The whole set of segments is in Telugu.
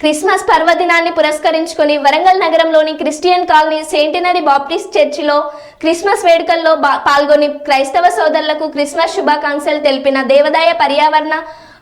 క్రిస్మస్ పర్వదినాన్ని పురస్కరించుకొని వరంగల్ నగరంలోని క్రిస్టియన్ కాలనీ సెయింటినరీ బాప్టిస్ట్ చర్చిలో క్రిస్మస్ వేడుకల్లో పాల్గొని క్రైస్తవ సోదరులకు క్రిస్మస్ శుభాకాంక్షలు తెలిపిన దేవదాయ పర్యావరణ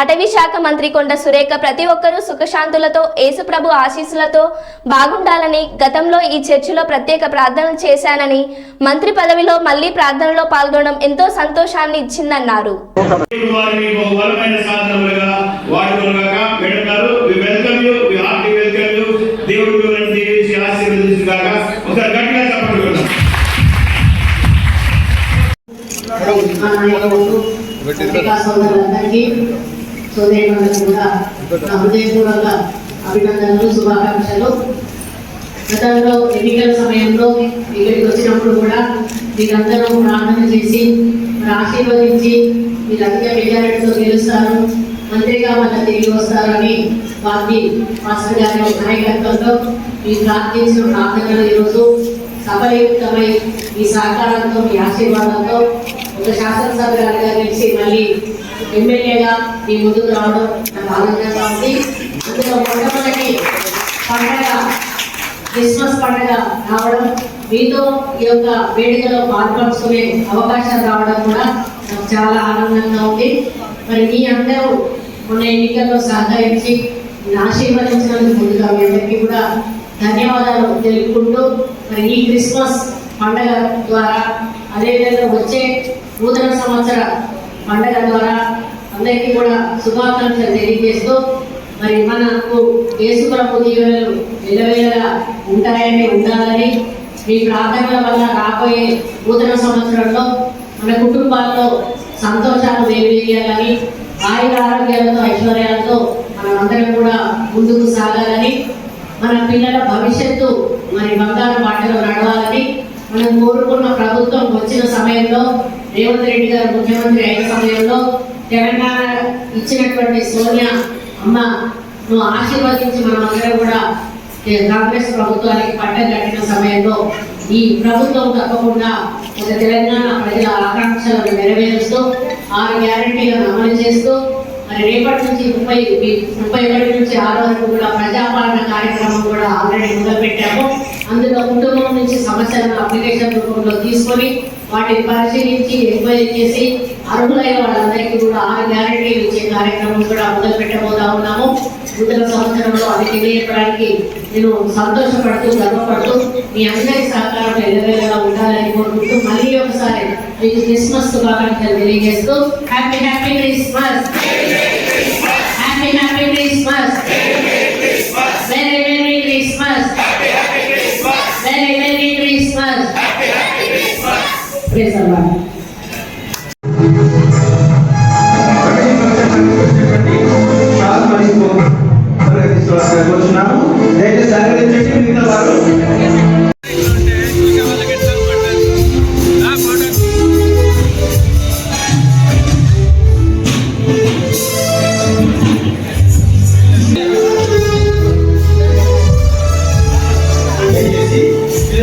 అటవీ శాఖ మంత్రి కొండ సురేఖ ప్రతి ఒక్కరూ సుఖశాంతులతో యేసుప్రభు ఆశీస్సులతో బాగుండాలని గతంలో ఈ చర్చిలో ప్రత్యేక ప్రార్థనలు చేశానని మంత్రి పదవిలో మళ్ళీ ప్రార్థనలో పాల్గొనడం ఎంతో సంతోషాన్ని ఇచ్చిందన్నారు. దేవుడు మిమ్మల్ని దీవించి ఆశీర్వదించుగాక. ఒకసారి గట్టిగా చెప్పండి హృదయపూర్వక అభినందనలు శుభాకాంక్షలు. గతంలో ఎన్నికల సమయంలో ఇక్కడికి వచ్చినప్పుడు కూడా మీరందరూ ప్రార్థన చేసి ఆశీర్వదించి మీరు అధిక మెజారిటీతో గెలుస్తారు. మంత్రిగా మళ్ళీ తిరిగి వస్తారని వారికి మాస్టర్ గారి నాయకత్వంలో మీ ప్రార్థించిన ప్రార్థనలు ఈరోజు సఫలీకృతమై మీ సహకారంతో మీ ఆశీర్వాదంతో ఒక శాసనసభ గారిగా గెలిచి మళ్ళీ ఎమ్మెల్యేగా మీ ముందుకు రావడం నాకు ఆనందంగా ఉంది. అందులో మొట్టమొదటి పండగ క్రిస్మస్ పండగ రావడం మీతో ఈ యొక్క వేడుకలో పాల్పంచుకునే అవకాశం రావడం కూడా నాకు చాలా ఆనందంగా ఉంది. మరి మీ అందరూ మొన్న ఎన్నికల్లో సహకరించి ఆశీర్వదించినందుకు ముందుగా మీ అందరికీ కూడా ధన్యవాదాలు తెలుపుకుంటూ మరి ఈ క్రిస్మస్ పండగ ద్వారా అదేవిధంగా వచ్చే నూతన సంవత్సర పండగ ద్వారా అందరికీ కూడా శుభాకాంక్షలు తెలియజేస్తూ మరి మనకు యేసుప్రభు దీవెనలు నిలవేళగా ఉంటాయని ఉండాలని మీ ప్రార్థనల వల్ల రాబోయే నూతన సంవత్సరంలో మన కుటుంబాల్లో సంతోషాలు వేయాలని ఆయుర ఆరోగ్యాలతో ఐశ్వర్యాలతో మనమందరం కూడా ముందుకు సాగాలని మన పిల్లల భవిష్యత్తు మరి బంగారు పాటలో నడవాలని మనం కోరుకున్న ప్రభుత్వం వచ్చిన సమయంలో రేవంత్ రెడ్డి గారు ముఖ్యమంత్రి అయిన సమయంలో తెలంగాణ ఇచ్చినటువంటి సోనియా అమ్మ నువ్వు ఆశీర్వదించి మనమందరం కూడా కాంగ్రెస్ ప్రభుత్వానికి పట్టం కట్టిన సమయంలో ఈ ప్రభుత్వం తప్పకుండా ఒక తెలంగాణ ప్రజల ఆకాంక్షలను నెరవేరుస్తూ ఆమె గ్యారంటీలను అమలు చేస్తూ మరి రేపటి నుంచి ముప్పై ముప్పై ఒకటి నుంచి ఆరు వరకు కూడా ప్రజాపాలన కార్యక్రమం కూడా ఆల్రెడీ మొదలుపెట్టాము. అందులో కుటుంబం నుంచి సమస్యలను అప్లికేషన్ రూపంలో తీసుకొని వాటిని పరిశీలించి ఎంక్వైరీ చేసి అర్హులైన వాళ్ళందరికీ కూడా ఆరు గ్యారంటీలు ఇచ్చే కార్యక్రమం కూడా మొదలు పెట్టబోతా ఉన్నాము. నూతన సంవత్సరంలో అది తెలియపడానికి నేను సంతోషపడుతూ గర్వపడుతూ మీ అందరి సహకారం ఎల్లవేళగా ఉండాలని కోరుకుంటూ మళ్ళీ ఒకసారి మీకు క్రిస్మస్ శుభాకాంక్షలు తెలియజేస్తూ happy happy Christmas! Happy Christmas. Merry Merry Christmas. Merry Merry Christmas. Happy Happy Christmas. Merry Merry Christmas. Happy Happy Christmas. Praise the Lord.